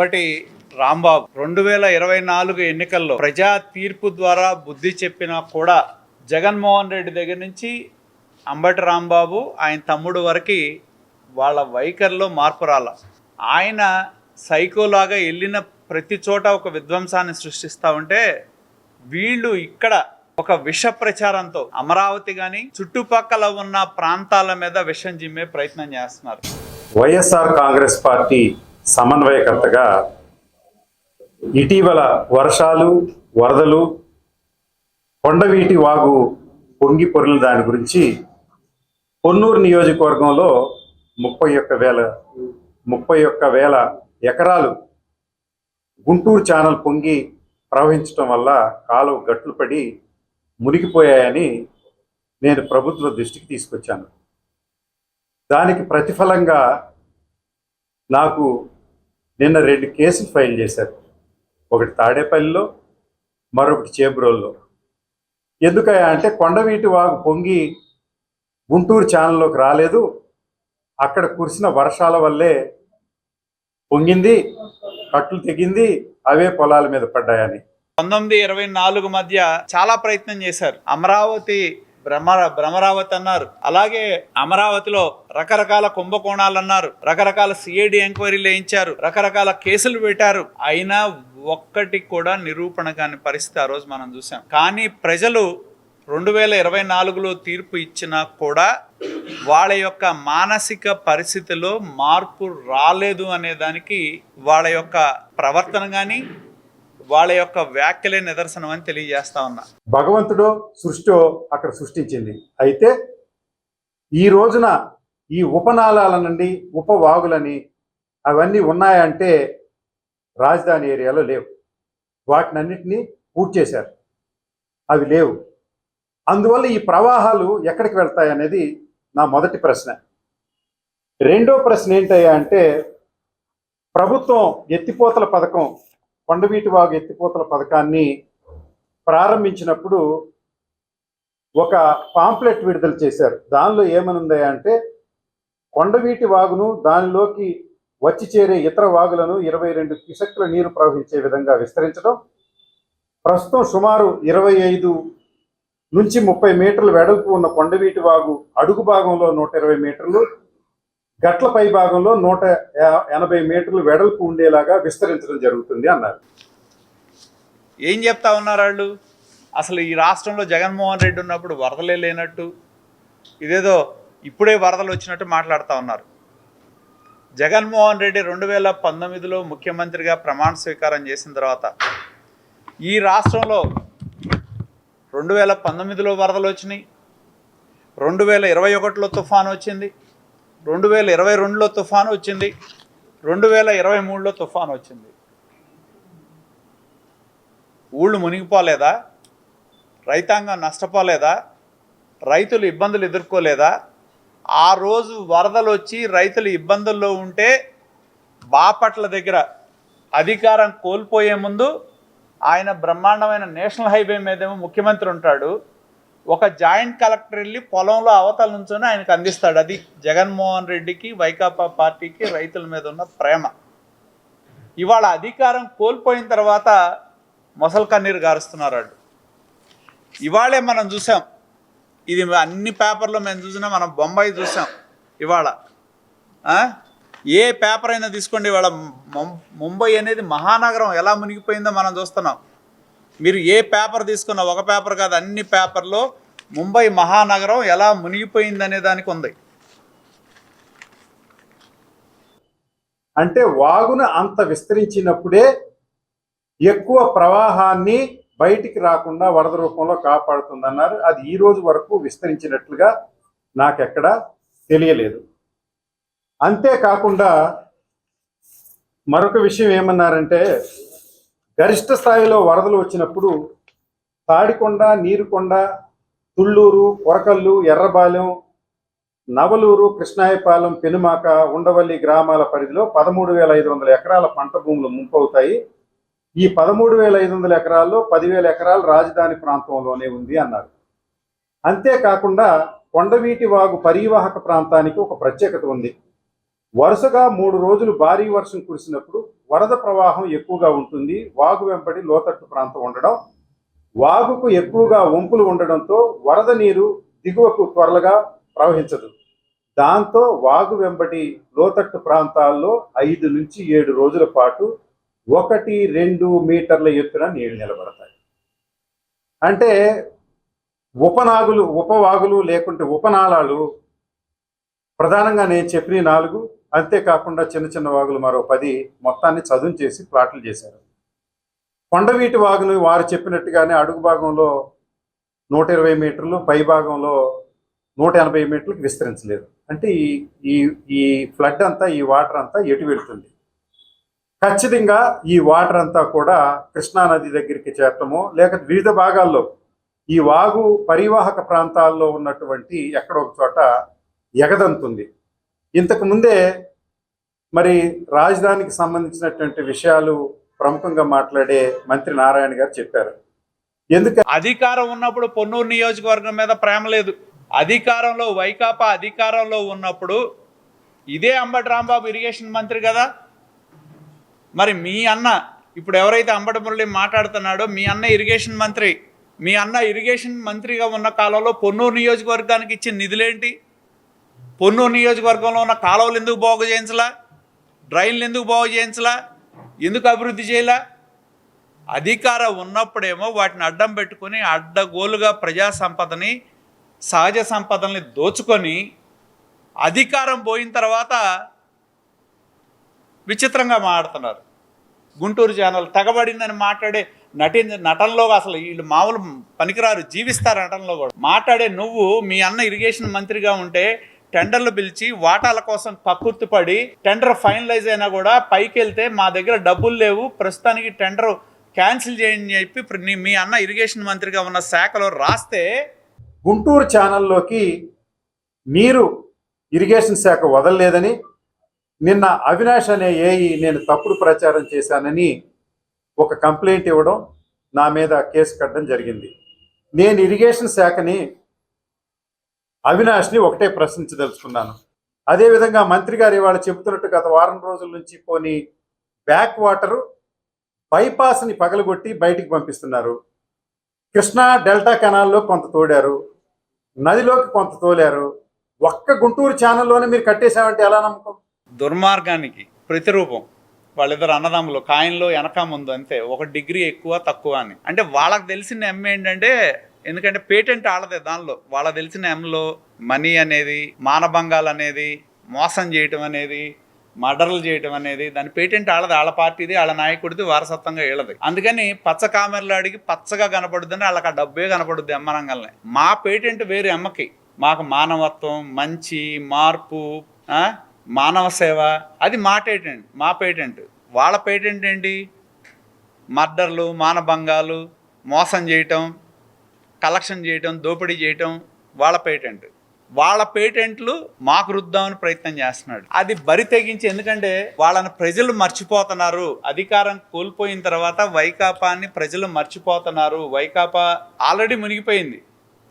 బట్టి రాంబాబు రెండు వేల ఇరవై నాలుగు ఎన్నికల్లో ప్రజా తీర్పు ద్వారా బుద్ధి చెప్పినా కూడా జగన్మోహన్ రెడ్డి దగ్గర నుంచి అంబటి రాంబాబు ఆయన తమ్ముడు వరకు వాళ్ళ వైఖరిలో మార్పు రాల. ఆయన సైకోలాగా వెళ్ళిన ప్రతి చోట ఒక విధ్వంసాన్ని సృష్టిస్తూ ఉంటే వీళ్ళు ఇక్కడ ఒక విష ప్రచారంతో అమరావతి కానీ చుట్టుపక్కల ఉన్న ప్రాంతాల మీద విషం జిమ్మే ప్రయత్నం చేస్తున్నారు. వైఎస్ఆర్ కాంగ్రెస్ పార్టీ సమన్వయకర్తగా ఇటీవల వర్షాలు వరదలు కొండవీటి వాగు పొంగి పొరిన దాని గురించి పొన్నూరు నియోజకవర్గంలో ముప్పై ఒక్క వేల ముప్పై ఒక్క వేల ఎకరాలు గుంటూరు ఛానల్ పొంగి ప్రవహించడం వల్ల కాలువ గట్లు పడి మునిగిపోయాయని నేను ప్రభుత్వ దృష్టికి తీసుకొచ్చాను. దానికి ప్రతిఫలంగా నాకు నిన్న రెండు కేసులు ఫైల్ చేశారు. ఒకటి తాడేపల్లిలో మరొకటి చేబ్రోల్లో. ఎందుకయా అంటే కొండవీటి వాగు పొంగి గుంటూరు ఛానల్లోకి రాలేదు. అక్కడ కురిసిన వర్షాల వల్లే పొంగింది కట్లు తెగింది అవే పొలాల మీద పడ్డాయని. పంతొమ్మిది ఇరవై నాలుగు మధ్య చాలా ప్రయత్నం చేశారు. అమరావతి భ్రమర భ్రమరావతి అన్నారు. అలాగే అమరావతిలో రకరకాల కుంభకోణాలు అన్నారు. రకరకాల సిఐడి ఎంక్వైరీలు వేయించారు. రకరకాల కేసులు పెట్టారు. అయినా ఒక్కటి కూడా నిరూపణ కాని పరిస్థితి ఆ రోజు మనం చూసాం. కానీ ప్రజలు రెండు వేల ఇరవై నాలుగులో తీర్పు ఇచ్చినా కూడా వాళ్ళ యొక్క మానసిక పరిస్థితిలో మార్పు రాలేదు అనే దానికి వాళ్ళ యొక్క ప్రవర్తన కానీ వాళ్ళ యొక్క వ్యాఖ్యలే నిదర్శనం అని తెలియజేస్తా ఉన్నా. భగవంతుడో సృష్టో అక్కడ సృష్టించింది. అయితే ఈ రోజున ఈ ఉపనాళాల నుండి ఉపవాగులని అవన్నీ ఉన్నాయంటే రాజధాని ఏరియాలో లేవు. వాటినన్నింటినీ పూర్తి చేశారు. అవి లేవు. అందువల్ల ఈ ప్రవాహాలు ఎక్కడికి వెళ్తాయి అనేది నా మొదటి ప్రశ్న. రెండో ప్రశ్న ఏంటయ్యా అంటే ప్రభుత్వం ఎత్తిపోతల పథకం కొండవీటి వాగు ఎత్తిపోతల పథకాన్ని ప్రారంభించినప్పుడు ఒక పాంప్లెట్ విడుదల చేశారు. దానిలో ఏమనుందా అంటే కొండవీటి వాగును దానిలోకి వచ్చి చేరే ఇతర వాగులను ఇరవై రెండు క్యూసెక్ల నీరు ప్రవహించే విధంగా విస్తరించడం ప్రస్తుతం సుమారు ఇరవై ఐదు నుంచి ముప్పై మీటర్ల వెడల్పు ఉన్న కొండవీటి వాగు అడుగు భాగంలో నూట ఇరవై మీటర్లు గట్ల పై భాగంలో నూట ఎనభై మీటర్లు వెడల్పు ఉండేలాగా విస్తరించడం జరుగుతుంది అన్నారు. ఏం చెప్తా ఉన్నారు వాళ్ళు? అసలు ఈ రాష్ట్రంలో జగన్మోహన్ రెడ్డి ఉన్నప్పుడు వరదలే లేనట్టు ఇదేదో ఇప్పుడే వరదలు వచ్చినట్టు మాట్లాడుతూ ఉన్నారు. జగన్మోహన్ రెడ్డి రెండు వేల పంతొమ్మిదిలో ముఖ్యమంత్రిగా ప్రమాణ స్వీకారం చేసిన తర్వాత ఈ రాష్ట్రంలో రెండు వేల పంతొమ్మిదిలో వరదలు వచ్చినాయి రెండు వేల ఇరవై ఒకటిలో తుఫాను వచ్చింది రెండు వేల ఇరవై రెండులో తుఫాను వచ్చింది. రెండు వేల ఇరవై మూడులో తుఫాను వచ్చింది. ఊళ్ళు మునిగిపోలేదా? రైతాంగం నష్టపోలేదా? రైతులు ఇబ్బందులు ఎదుర్కోలేదా? ఆ రోజు వరదలు వచ్చి రైతులు ఇబ్బందుల్లో ఉంటే బాపట్ల దగ్గర అధికారం కోల్పోయే ముందు ఆయన బ్రహ్మాండమైన నేషనల్ హైవే మీదేమో ముఖ్యమంత్రి ఉంటాడు. ఒక జాయింట్ కలెక్టర్ వెళ్ళి పొలంలో అవతల నుంచొని ఆయనకు అందిస్తాడు. అది జగన్మోహన్ రెడ్డికి వైకాపా పార్టీకి రైతుల మీద ఉన్న ప్రేమ. ఇవాళ అధికారం కోల్పోయిన తర్వాత మొసలు కన్నీరు గారుస్తున్నారు వాళ్ళు. ఇవాళే మనం చూసాం. ఇది అన్ని పేపర్లో మేము చూసినా మనం బొంబాయి చూసాం ఇవాళ. ఏ పేపర్ అయినా తీసుకోండి. ఇవాళ ముం- ముంబై అనేది మహానగరం. ఎలా మునిగిపోయిందో మనం చూస్తున్నాం. మీరు ఏ పేపర్ తీసుకున్న ఒక పేపర్ కాదు అన్ని పేపర్లో ముంబై మహానగరం ఎలా మునిగిపోయింది అనే దానికి ఉంది. అంటే వాగున అంత విస్తరించినప్పుడే ఎక్కువ ప్రవాహాన్ని బయటికి రాకుండా వరద రూపంలో కాపాడుతుందన్నారు. అది ఈ రోజు వరకు విస్తరించినట్లుగా నాకెక్కడ తెలియలేదు. అంతేకాకుండా మరొక విషయం ఏమన్నారంటే గరిష్ట స్థాయిలో వరదలు వచ్చినప్పుడు తాడికొండ నీరుకొండ తుళ్ళూరు కొరకల్లు ఎర్రబాలెం నవలూరు కృష్ణాయపాలెం పెనుమాక ఉండవల్లి గ్రామాల పరిధిలో పదమూడు వేల ఐదు వందల ఎకరాల పంట భూములు ముంపవుతాయి. ఈ పదమూడు వేల ఐదు వందల ఎకరాల్లో పదివేల ఎకరాలు రాజధాని ప్రాంతంలోనే ఉంది అన్నారు. అంతేకాకుండా కొండవీటి వాగు పరివాహక ప్రాంతానికి ఒక ప్రత్యేకత ఉంది. వరుసగా మూడు రోజులు భారీ వర్షం కురిసినప్పుడు వరద ప్రవాహం ఎక్కువగా ఉంటుంది. వాగు వెంబడి లోతట్టు ప్రాంతం ఉండడం వాగుకు ఎక్కువగా వంపులు ఉండడంతో వరద నీరు దిగువకు త్వరలుగా ప్రవహించదు. దాంతో వాగు వెంబడి లోతట్టు ప్రాంతాల్లో ఐదు నుంచి ఏడు రోజుల పాటు ఒకటి రెండు మీటర్ల ఎత్తున నీళ్ళు నిలబడతాయి. అంటే ఉపనాగులు ఉపవాగులు లేకుంటే ఉపనాళాలు ప్రధానంగా నేను చెప్పిన నాలుగు అంతేకాకుండా చిన్న చిన్న వాగులు మరో పది మొత్తాన్ని చదును చేసి ప్లాట్లు చేశారు. కొండవీటి వాగులు వారు చెప్పినట్టుగానే అడుగు భాగంలో నూట ఇరవై మీటర్లు పై భాగంలో నూట ఎనభై మీటర్లకు విస్తరించలేదు. అంటే ఈ ఈ ఈ ఫ్లడ్ అంతా ఈ వాటర్ అంతా ఎటు వెళ్తుంది? ఖచ్చితంగా ఈ వాటర్ అంతా కూడా కృష్ణా నది దగ్గరికి చేరటము లేక వివిధ భాగాల్లో ఈ వాగు పరివాహక ప్రాంతాల్లో ఉన్నటువంటి ఎక్కడొక ఒక చోట ఎగదంతుంది. ఇంతకు ముందే మరి రాజధానికి సంబంధించినటువంటి విషయాలు ప్రముఖంగా మాట్లాడే మంత్రి నారాయణ గారు చెప్పారు. ఎందుకంటే అధికారం ఉన్నప్పుడు పొన్నూరు నియోజకవర్గం మీద ప్రేమ లేదు. అధికారంలో వైకాపా అధికారంలో ఉన్నప్పుడు ఇదే అంబటి రాంబాబు ఇరిగేషన్ మంత్రి కదా? మరి మీ అన్న ఇప్పుడు ఎవరైతే అంబటి మురళి మాట్లాడుతున్నాడో మీ అన్న ఇరిగేషన్ మంత్రి. మీ అన్న ఇరిగేషన్ మంత్రిగా ఉన్న కాలంలో పొన్నూరు నియోజకవర్గానికి ఇచ్చిన నిధులేంటి? పొన్నూరు నియోజకవర్గంలో ఉన్న కాలువలు ఎందుకు బాగు చేయించలా? డ్రైన్లు ఎందుకు బాగు చేయించలా? ఎందుకు అభివృద్ధి చేయలా? అధికారం ఉన్నప్పుడేమో వాటిని అడ్డం పెట్టుకొని అడ్డగోలుగా ప్రజా సంపదని సహజ సంపదల్ని దోచుకొని అధికారం పోయిన తర్వాత విచిత్రంగా మాట్లాడుతున్నారు. గుంటూరు ఛానల్ తెగబడిందని మాట్లాడే నటి నటనలో అసలు వీళ్ళు మామూలు పనికిరారు జీవిస్తారు నటనలో కూడా. మాట్లాడే నువ్వు మీ అన్న ఇరిగేషన్ మంత్రిగా ఉంటే టెండర్లు పిలిచి వాటాల కోసం కక్కుర్తిపడి టెండర్ ఫైనలైజ్ అయినా కూడా పైకి వెళ్తే మా దగ్గర డబ్బులు లేవు. ప్రస్తుతానికి టెండర్ క్యాన్సిల్ చేయని చెప్పి మీ అన్న ఇరిగేషన్ మంత్రిగా ఉన్న శాఖలో రాస్తే గుంటూరు ఛానల్లోకి నీరు ఇరిగేషన్ శాఖ వదలలేదని నిన్న అవినాష్ అనే ఏఈ నేను తప్పుడు ప్రచారం చేశానని ఒక కంప్లైంట్ ఇవ్వడం నా మీద కేసు కట్టడం జరిగింది. నేను ఇరిగేషన్ శాఖని అవినాష్ని ఒకటే ప్రశ్నించదలుచుకున్నాను. అదేవిధంగా మంత్రి గారు ఇవాళ చెబుతున్నట్టు గత వారం రోజుల నుంచి పోని బ్యాక్ వాటరు బైపాస్ని పగలగొట్టి బయటికి పంపిస్తున్నారు. కృష్ణా డెల్టా కెనాల్లో కొంత తోడారు. నదిలోకి కొంత తోలారు. ఒక్క గుంటూరు ఛానల్లోనే మీరు కట్టేశామంటే ఎలా నమ్మకం? దుర్మార్గానికి ప్రతిరూపం. వాళ్ళిద్దరు అన్నదమ్ములు కాయంలో వెనక ముందు అంతే. ఒక డిగ్రీ ఎక్కువ తక్కువ అని. అంటే వాళ్ళకి తెలిసిన ఎమ్మె ఏంటంటే ఎందుకంటే పేటెంట్ ఆడదే దానిలో. వాళ్ళ తెలిసిన ఎంలో మనీ అనేది మానభంగాలు అనేది మోసం చేయటం అనేది మర్డర్లు చేయటం అనేది దాని పేటెంట్ ఆడదు. వాళ్ళ పార్టీది వాళ్ళ నాయకుడిది వారసత్వంగా వీళ్ళది అందుకని పచ్చ కామెరలు అడిగి పచ్చగా కనపడుద్దని వాళ్ళకి ఆ డబ్బే కనపడుద్ది ఎమ్మరంగల్ని మా పేటెంట్ వేరు ఎమ్మకి మాకు మానవత్వం మంచి మార్పు మానవ సేవ అది మా పేటెంట్ మా పేటెంట్. వాళ్ళ పేటెంట్ ఏంటి? మర్డర్లు మానభంగాలు మోసం చేయటం కలెక్షన్ చేయటం దోపిడీ చేయటం వాళ్ళ పేటెంట్. వాళ్ళ పేటెంట్లు మాకు రుద్దామని ప్రయత్నం చేస్తున్నాడు. అది బరి తెగించి ఎందుకంటే వాళ్ళని ప్రజలు మర్చిపోతున్నారు. అధికారం కోల్పోయిన తర్వాత వైకాపాని ప్రజలు మర్చిపోతున్నారు. వైకాపా ఆల్రెడీ మునిగిపోయింది.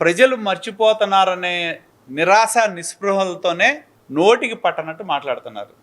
ప్రజలు మర్చిపోతున్నారనే నిరాశ నిస్పృహలతోనే నోటికి పట్టనట్టు మాట్లాడుతున్నారు.